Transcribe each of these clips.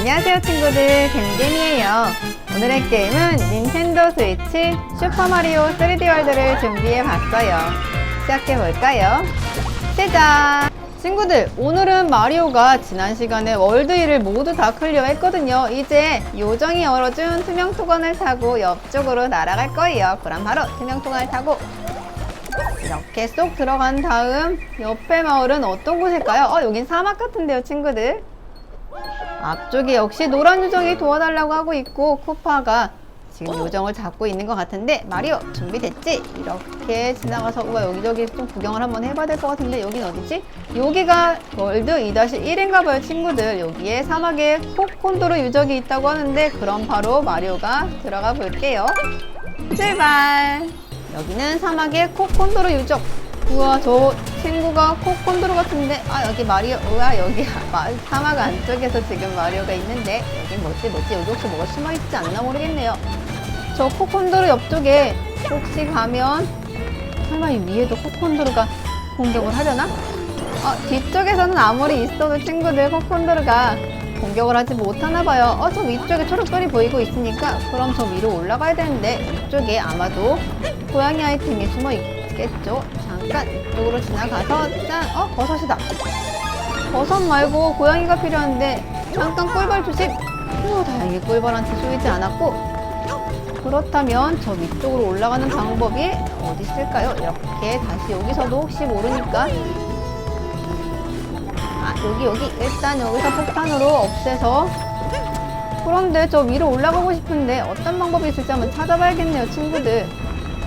안녕하세요 친구들. gemgem이에요. 오늘의 게임은 닌텐도 스위치 슈퍼마리오 3D 월드를 준비해 봤어요. 시작해 볼까요? 시작! 친구들 오늘은 마리오가 지난 시간에 월드 1을 모두 다 클리어 했거든요. 이제 요정이 열어준 투명 토건을 타고 옆쪽으로 날아갈 거예요. 그럼 바로 투명 토건을 타고. 이렇게 쏙 들어간 다음 옆에 마을은 어떤 곳일까요? 어 여긴 사막 같은데요 친구들 앞쪽에 역시 노란 요정이 도와달라고 하고 있고 쿠파가 지금 요정을 잡고 있는 것 같은데 마리오 준비됐지? 이렇게 지나가서 우와 여기저기 좀 구경을 한번 해봐야 될 것 같은데 여긴 어디지? 여기가 월드 2-1인가 봐요 친구들 여기에 사막에 코콘도로 유적이 있다고 하는데 그럼 바로 마리오가 들어가 볼게요 출발 여기는 사막의 코콘도로 유적 우와 저 친구가 코콘도로 같은데 아 여기 마리오 우와 여기 마- 사막 안쪽에서 지금 마리오가 있는데 여긴 뭐지 뭐지 여기 혹시 뭐가 숨어있지 않나 모르겠네요 저 코콘도로 옆쪽에 혹시 가면 설마 이 위에도 코콘도로가 공격을 하려나? 어, 뒤쪽에서는 아무리 있어도 친구들 코콘도르가 공격을 하지 못하나 봐요. 어, 저 위쪽에 초록별이 보이고 있으니까 그럼 저 위로 올라가야 되는데 이쪽에 아마도 고양이 아이템이 숨어 있겠죠? 잠깐 이쪽으로 지나가서 짠! 어, 버섯이다. 버섯 말고 고양이가 필요한데 잠깐 꿀벌 조심! 후, 다행히 꿀벌한테 쏘이지 않았고 그렇다면 저 위쪽으로 올라가는 방법이 어디 있을까요? 이렇게 다시 여기서도 혹시 모르니까 아 여기 여기 일단 여기서 폭탄으로 없애서 그런데 저 위로 올라가고 싶은데 어떤 방법이 있을지 한번 찾아봐야겠네요 친구들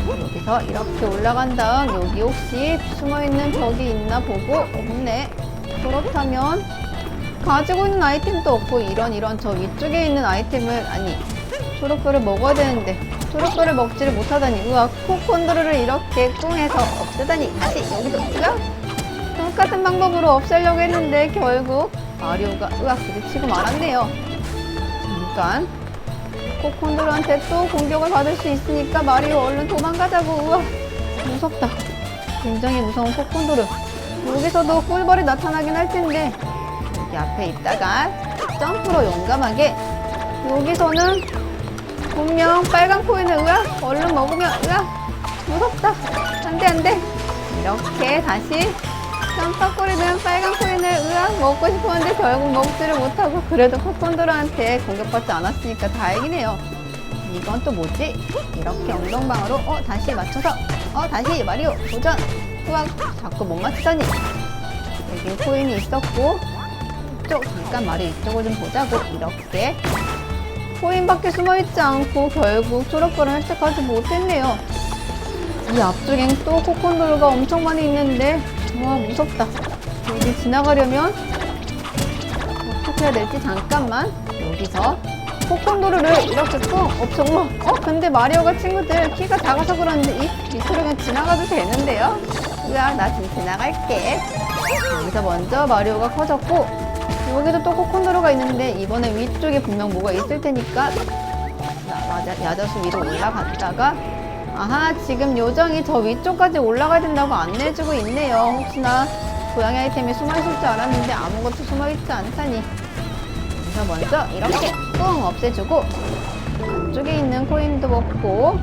여기서 이렇게 올라간 다음 여기 혹시 숨어있는 적이 있나 보고 없네. 그렇다면 가지고 있는 아이템도 없고 이런 이런 저 위쪽에 있는 아이템을 아니 초록별을 먹어야 되는데 초록별을 먹지를 못하다니. 우와 코콘도르를 이렇게 꿍해서 없애다니. 다시 여기도 우와 똑같은 방법으로 없애려고 했는데 결국 마리오가 으악 부딪히고 말았네요. 잠깐 코콘도르한테 또 공격을 받을 수 있으니까 마리오 얼른 도망가자고. 우와 무섭다. 굉장히 무서운 코콘도르 여기서도 꿀벌이 나타나긴 할 텐데 여기 앞에 있다가 점프로 용감하게 여기서는 분명 빨간 코인을 으악! 얼른 먹으면 으악! 무섭다. 안돼 안돼. 이렇게 다시 깜빡거리는 빨간 코인을 으악 먹고 싶었는데 결국 먹지를 못하고 그래도 코콘도르한테 공격받지 않았으니까 다행이네요. 이건 또 뭐지? 이렇게 엉덩방으로 어 다시 맞춰서 어 다시 마리오 도전! 으악! 자꾸 못 맞추다니. 여기 코인이 있었고 이쪽 잠깐 마리오 이쪽을 좀 보자고 이렇게. 코인 밖에 숨어있지 않고 결국 초록벌을 획득하지 못했네요. 이 앞쪽엔 또 코콘도르가 엄청 많이 있는데 와 무섭다. 여기 지나가려면 어떻게 해야 될지 잠깐만. 여기서 코콘도르를 이렇게 꾹 없어 우와 어? 근데 마리오가 친구들 키가 작아서 그런지 이 밑으로 그냥 지나가도 되는데요? 으아 나 지금 지나갈게. 여기서 먼저 마리오가 커졌고 여기도 또 코콘도로가 있는데 이번에 위쪽에 분명 뭐가 있을 테니까 야자수 위로 올라갔다가 아하 지금 요정이 저 위쪽까지 올라가야 된다고 안내해주고 있네요 혹시나 고양이 아이템이 숨어있을 줄 알았는데 아무것도 숨어있지 않다니 그래서 먼저 이렇게 뿡 없애주고 안쪽에 있는 코인도 먹고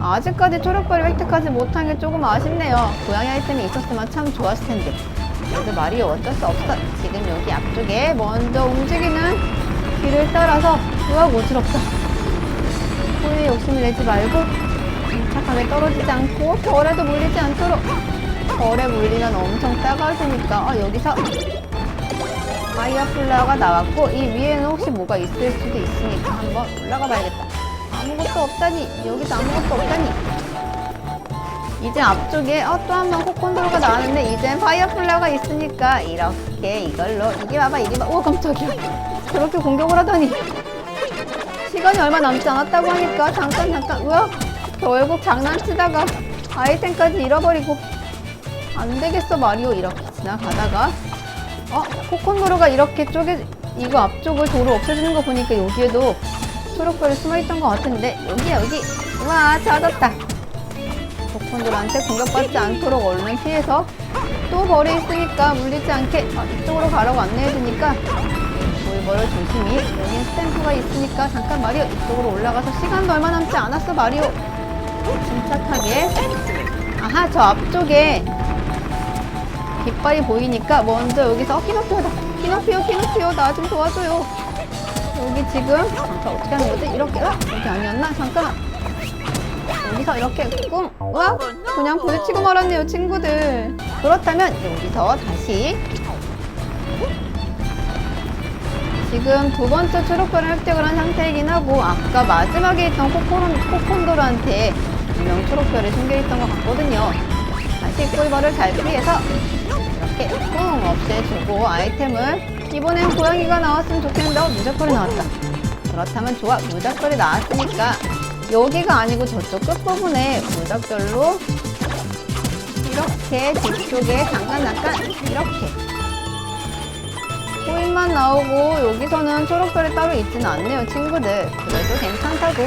아직까지 초록벌을 획득하지 못한 게 조금 아쉽네요 고양이 아이템이 있었으면 참 좋았을 텐데 그래도 마리오 어쩔 수 없어. 지금 여기 앞쪽에 먼저 움직이는 길을 따라서 우와 어지럽다. 코에 욕심을 내지 말고 침착하게 떨어지지 않고 벌에도 물리지 않도록. 벌에 물리면 엄청 따가울 테니까. 어, 여기서 파이어플라워가 나왔고 이 위에는 혹시 뭐가 있을 수도 있으니까 한번 올라가 봐야겠다. 아무것도 없다니. 여기도 아무것도 없다니. 이제 앞쪽에 어, 또 한 번 코콘도로가 나왔는데 이젠 파이어플라워가 있으니까 이렇게 이걸로 이게 봐봐 이게 봐오 깜짝이야. 그렇게 공격을 하다니 시간이 얼마 남지 않았다고 하니까 잠깐 잠깐 우와 결국 장난치다가 아이템까지 잃어버리고. 안 되겠어 마리오. 이렇게 지나가다가. 어 코콘도로가 이렇게 쪼개 이거 앞쪽을 도로 없애주는 거 보니까 여기에도 초록별이 숨어있던 것 같은데. 여기야 여기. 우와 찾았다. 코콘들한테 공격받지 않도록 얼른 피해서 또 벌이 있으니까 물리지 않게 아, 이쪽으로 가라고 안내해주니까 돌벌을 조심히. 여긴 스탬프가 있으니까 잠깐 마리오 이쪽으로 올라가서 시간도 얼마 남지 않았어 마리오. 침착하게. 아하 저 앞쪽에 깃발이 보이니까 먼저 여기서 어, 키노피오다 키노피오 키노피오 나 좀 도와줘요. 여기 지금 잠깐 어떻게 하는 거지? 이렇게 아 여기 아니었나? 잠깐만. 여기서 이렇게 꿍 와? 그냥 부딪히고 말았네요 친구들. 그렇다면 여기서 다시 지금 두 번째 초록별을 획득을 한 상태이긴 하고 아까 마지막에 있던 코코론, 코콘도르한테 유명 초록별이 숨겨있던 것 같거든요. 다시 꿀벌을 잘 피해서 이렇게 뿡 없애주고 아이템을 이번엔 고양이가 나왔으면 좋겠는데 어, 무작벌이 나왔다. 그렇다면 좋아. 무작별이 나왔으니까 여기가 아니고 저쪽 끝부분에 무작별로 이렇게 뒤쪽에 잠깐 잠깐 이렇게 코인만 나오고 여기서는 초록별이 따로 있지는 않네요 친구들 그래도 괜찮다고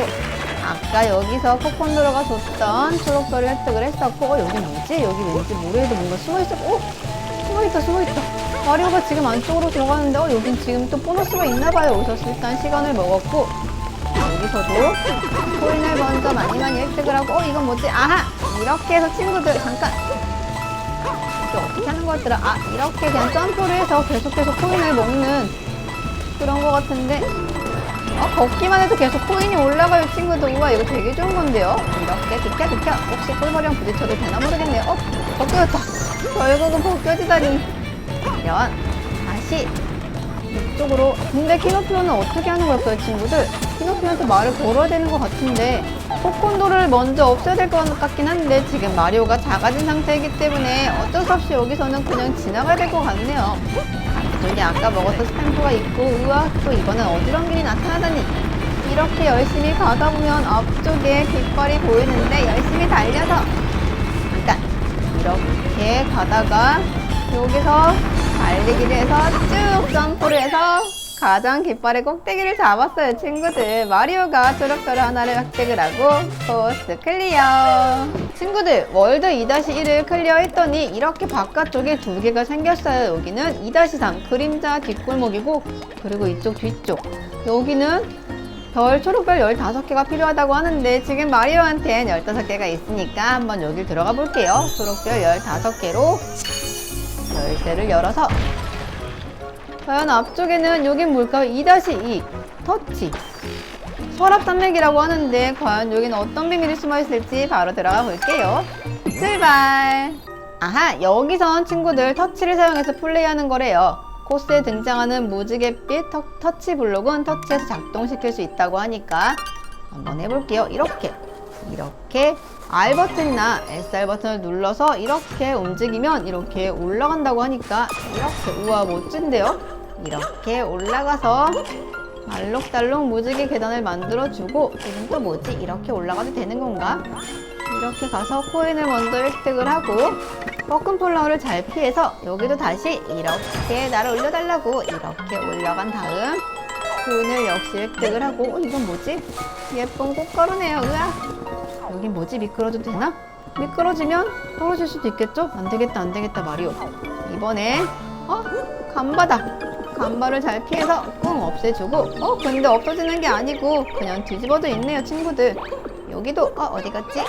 아까 여기서 코콘도로가 줬던 초록별을 획득을 했었고 어, 여기 뭐지? 여기 왠지 모래에도 뭔가 숨어있어 오! 숨어있다 숨어있다 마리오가 지금 안쪽으로 들어가는데 어 여긴 지금 또 보너스가 있나봐요 오셔서 일단 시간을 먹었고 여기서도 코인을 먼저 많이 많이 획득을 하고 어 이건 뭐지? 아하! 이렇게 해서 친구들 잠깐 이게 어떻게 하는 거였더라? 아 이렇게 그냥 점프를 해서 계속 해서 코인을 먹는 그런 거 같은데? 어, 걷기만 해도 계속 코인이 올라가요 친구들. 우와 이거 되게 좋은 건데요? 이렇게 비켜 비켜. 혹시 꿀벌이랑 부딪혀도 되나 모르겠네요. 어 벗겨졌다. 결국은 벗겨지다니 이런 다시 이 쪽으로 근데 키노피오는 어떻게 하는 걸까요 친구들? 키노피오한테 말을 걸어야 되는 것 같은데 코콘도를 먼저 없애야 될 것 같긴 한데 지금 마리오가 작아진 상태이기 때문에 어쩔 수 없이 여기서는 그냥 지나가야 될 것 같네요. 저기 아까 먹었던 스탬프가 있고 우와 또 이번엔 어지러운 길이 나타나다니. 이렇게 열심히 가다 보면 앞쪽에 깃발이 보이는데 열심히 달려서. 잠깐 이렇게 가다가 여기서 달리기를 해서 쭉 점프를 해서 가장 깃발의 꼭대기를 잡았어요 친구들. 마리오가 초록별 하나를 획득을 하고 코스 클리어. 친구들 월드 2-1을 클리어했더니 이렇게 바깥쪽에 두 개가 생겼어요. 여기는 2-3 그림자 뒷골목이고 그리고 이쪽 뒤쪽. 여기는 별 초록별 15개가 필요하다고 하는데 지금 마리오한텐 15개가 있으니까 한번 여길 들어가 볼게요. 초록별 15개로 열쇠를 열어서. 과연 앞쪽에는 여긴 뭘까요? 2-2 터치. 서랍산맥이라고 하는데 과연 여기는 어떤 비밀이 숨어 있을지 바로 들어가 볼게요. 출발! 아하 여기선 친구들 터치를 사용해서 플레이하는 거래요. 코스에 등장하는 무지갯빛 터, 터치 블록은 터치해서 작동시킬 수 있다고 하니까 한번 해볼게요. 이렇게. 이렇게 R 버튼이나 SR 버튼을 눌러서 이렇게 움직이면 이렇게 올라간다고 하니까 이렇게 우와 멋진데요? 이렇게 올라가서 알록달록 무지개 계단을 만들어주고 지금 또 뭐지? 이렇게 올라가도 되는 건가? 이렇게 가서 코인을 먼저 획득을 하고 뻐끔 폴라우를 잘 피해서 여기도 다시 이렇게 나를 올려달라고 이렇게 올라간 다음 코인을 역시 획득을 하고 어, 이건 뭐지? 예쁜 꽃가루네요 으아 여긴 뭐지? 미끄러져도 되나? 미끄러지면 떨어질 수도 있겠죠? 안 되겠다, 안 되겠다, 마리오. 이번에, 어? 간바다. 간바를 잘 피해서 꿍 없애주고, 어? 근데 없어지는 게 아니고, 그냥 뒤집어져 있네요, 친구들. 여기도, 어, 어디 갔지?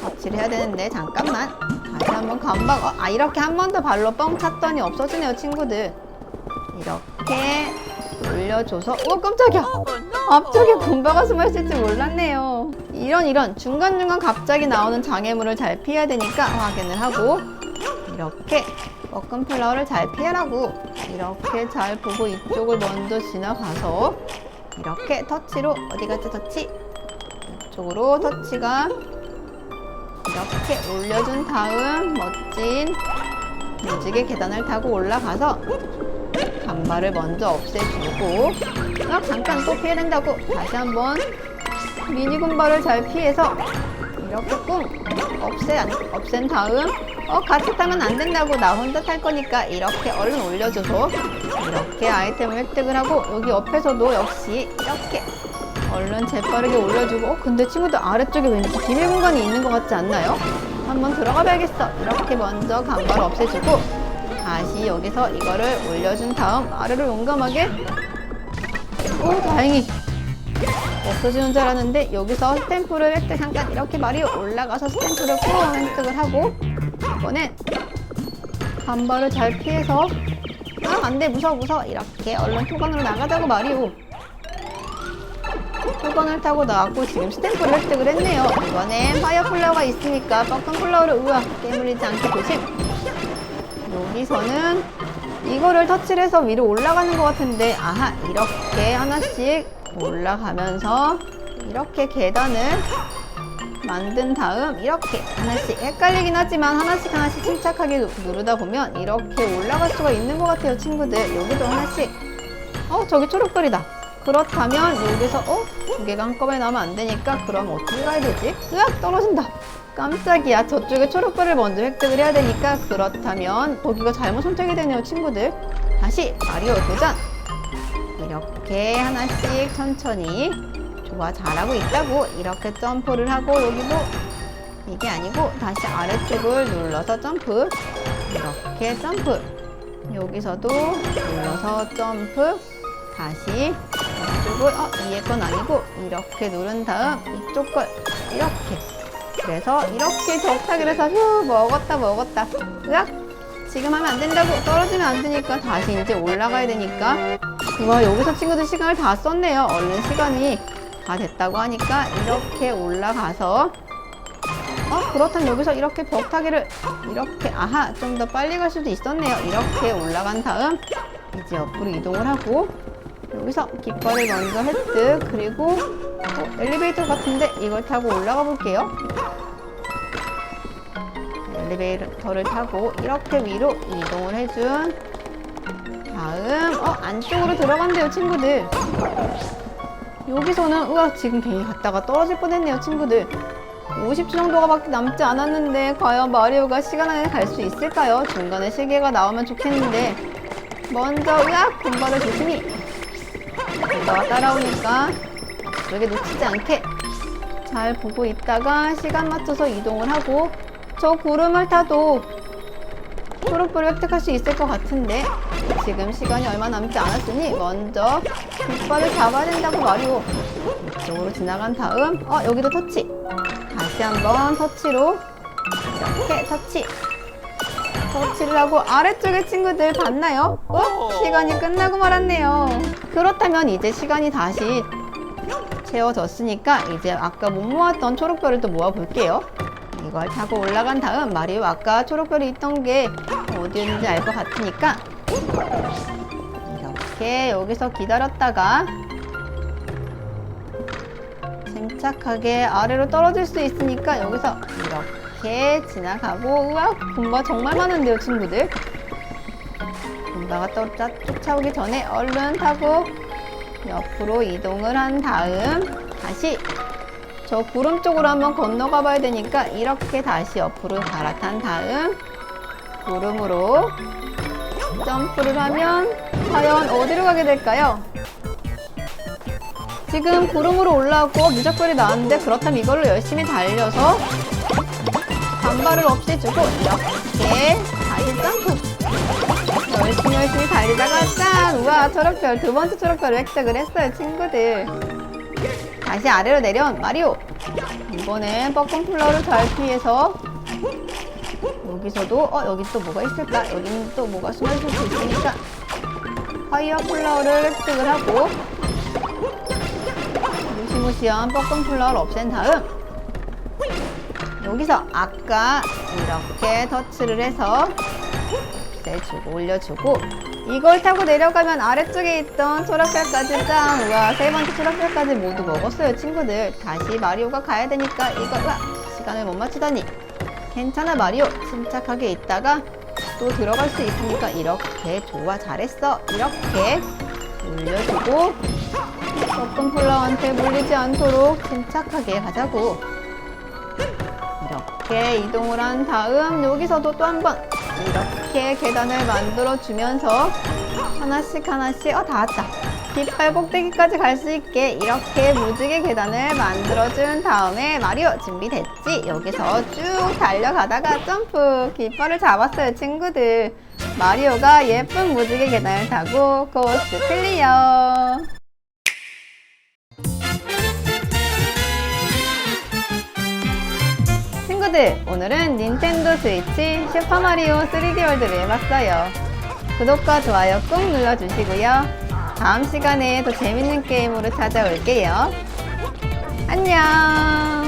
터치를 해야 되는데, 잠깐만. 다시 한번 간바, 어, 아, 이렇게 한 번 더 발로 뻥 찼더니 없어지네요, 친구들. 이렇게 올려줘서, 오, 깜짝이야! 앞쪽에 곰바가 숨어 있을지 몰랐네요. 이런 이런 중간중간 갑자기 나오는 장애물을 잘 피해야 되니까 확인을 하고 이렇게 뻐끔 플라워를 잘 피하라고 이렇게 잘 보고 이쪽을 먼저 지나가서 이렇게 터치로 어디 갔지 터치? 이쪽으로 터치가 이렇게 올려준 다음 멋진 무지개 계단을 타고 올라가서 간발을 먼저 없애주고 아, 잠깐 또 피해야 된다고 다시 한번 미니 군발을 잘 피해서 이렇게 꾹 없애, 없앤 다음 어 같이 타면 안 된다고 나 혼자 탈 거니까 이렇게 얼른 올려줘서 이렇게 아이템을 획득을 하고 여기 옆에서도 역시 이렇게 얼른 재빠르게 올려주고 어 근데 친구들 아래쪽에 왠지 비밀 공간이 있는 것 같지 않나요? 한번 들어가 봐야겠어. 이렇게 먼저 간발을 없애주고 다시 여기서 이거를 올려준 다음 아래로 용감하게. 오 다행히. 없어지는 줄 알았는데 여기서 스탬프를 획득 잠깐 이렇게 마리오 올라가서 스탬프를 꾹 획득을 하고 이번엔 간발을 잘 피해서 아 안돼. 무서워 무서워. 이렇게 얼른 토건으로 나가자고 마리오. 토건을 타고 나왔고 지금 스탬프를 획득을 했네요. 이번엔 파이어 플라워가 있으니까 뻐끔 플라워를 우와 깨물리지 않게 조심 여기서는 이거를 터치를 해서 위로 올라가는 것 같은데 아하 이렇게 하나씩 올라가면서 이렇게 계단을 만든 다음 이렇게 하나씩 헷갈리긴 하지만 하나씩 하나씩 침착하게 누- 누르다 보면 이렇게 올라갈 수가 있는 것 같아요 친구들 여기도 하나씩 어 저기 초록불이다 그렇다면 여기서 어? 두 개가 한꺼번에 나오면 안 되니까 그럼 어떻게 가야 되지? 으악 떨어진다 깜짝이야. 저쪽에 초록불을 먼저 획득을 해야 되니까 그렇다면 거기가 잘못 선택이 되네요 친구들 다시 마리오 도전. 이렇게 하나씩 천천히 좋아 잘하고 있다고 이렇게 점프를 하고 여기도 이게 아니고 다시 아래쪽을 눌러서 점프. 이렇게 점프. 여기서도 눌러서 점프. 다시 이쪽을 어 위에 건 아니고 이렇게 누른 다음 이쪽 걸 이렇게 그래서 이렇게 벽타기를 해서 휴 먹었다 먹었다. 으악 지금 하면 안 된다고 떨어지면 안 되니까 다시 이제 올라가야 되니까. 와 여기서 친구들 시간을 다 썼네요. 얼른 시간이 다 됐다고 하니까 이렇게 올라가서. 어 그렇다면 여기서 이렇게 벽타기를 이렇게 아하 좀 더 빨리 갈 수도 있었네요. 이렇게 올라간 다음 이제 옆으로 이동을 하고 여기서 깃발을 먼저 획득 그리고 어, 엘리베이터 같은데 이걸 타고 올라가 볼게요. 엘리베이터를 타고 이렇게 위로 이동을 해준 다음 어 안쪽으로 들어간대요 친구들. 여기서는 우와 지금 괜히 갔다가 떨어질 뻔했네요 친구들. 50초 정도가 밖에 남지 않았는데 과연 마리오가 시간 안에 갈 수 있을까요? 중간에 시계가 나오면 좋겠는데. 먼저 으악 군발을 조심히. 군바가 따라오니까 저게 놓치지 않게 잘 보고 있다가 시간 맞춰서 이동을 하고 저 구름을 타도 초록불을 획득할 수 있을 것 같은데 지금 시간이 얼마 남지 않았으니 먼저 깃발을 잡아야 된다고 마리오 이쪽으로 지나간 다음 어 여기도 터치 다시 한번 터치로 이렇게 터치 터치를 하고 아래쪽에 친구들 봤나요? 어? 시간이 끝나고 말았네요 그렇다면 이제 시간이 다시 채워졌으니까 이제 아까 못 모았던 초록별을 또 모아볼게요. 이걸 타고 올라간 다음 마리오 아까 초록별이 있던 게 어디였는지 알 것 같으니까 이렇게 여기서 기다렸다가 침착하게 아래로 떨어질 수 있으니까 여기서 이렇게 지나가고 우와 군바 정말 많은데요 친구들. 군바가 쫓아오기 전에 얼른 타고 옆으로 이동을 한 다음 다시 저 구름 쪽으로 한번 건너가 봐야 되니까 이렇게 다시 옆으로 갈아탄 다음 구름으로 점프를 하면 과연 어디로 가게 될까요? 지금 구름으로 올라오고 무적별이 나왔는데 그렇다면 이걸로 열심히 달려서 반발을 없애주고 이렇게 열심히 열심히 달리다가 짠! 우와 초록별. 두 번째 초록별을 획득을 했어요 친구들? 다시 아래로 내려온 마리오. 이번엔 뻐끔 플라워를 잘 피해서 여기서도 어 여기 또 뭐가 있을까? 여기는 또 뭐가 숨어있을 수 있으니까 파이어 플라워를 획득을 하고 무시무시한 뻐끔 플라워를 없앤 다음 여기서 아까 이렇게 터치를 해서 없애주고 올려주고 이걸 타고 내려가면 아래쪽에 있던 초록별까지 짱! 우와 세 번째 초록별까지 모두 먹었어요 친구들. 다시 마리오가 가야 되니까 이거 와 시간을 못 맞추다니. 괜찮아 마리오. 침착하게 있다가 또 들어갈 수 있으니까 이렇게 좋아 잘했어. 이렇게 올려주고 볶음 플라워한테 물리지 않도록 침착하게 가자고. 이렇게 이동을 한 다음 여기서도 또 한 번 이렇게 계단을 만들어 주면서 하나씩 하나씩 어다 왔다. 깃발 꼭대기까지 갈 수 있게 이렇게 무지개 계단을 만들어준 다음에 마리오 준비됐지? 여기서 쭉 달려가다가 점프. 깃발을 잡았어요 친구들. 마리오가 예쁜 무지개 계단을 타고 코스 클리어 친구들 오늘은 닌텐도 스위치 슈퍼마리오 3D 월드를 해봤어요. 구독과 좋아요 꾹 눌러주시고요. 다음 시간에 더 재밌는 게임으로 찾아올게요. 안녕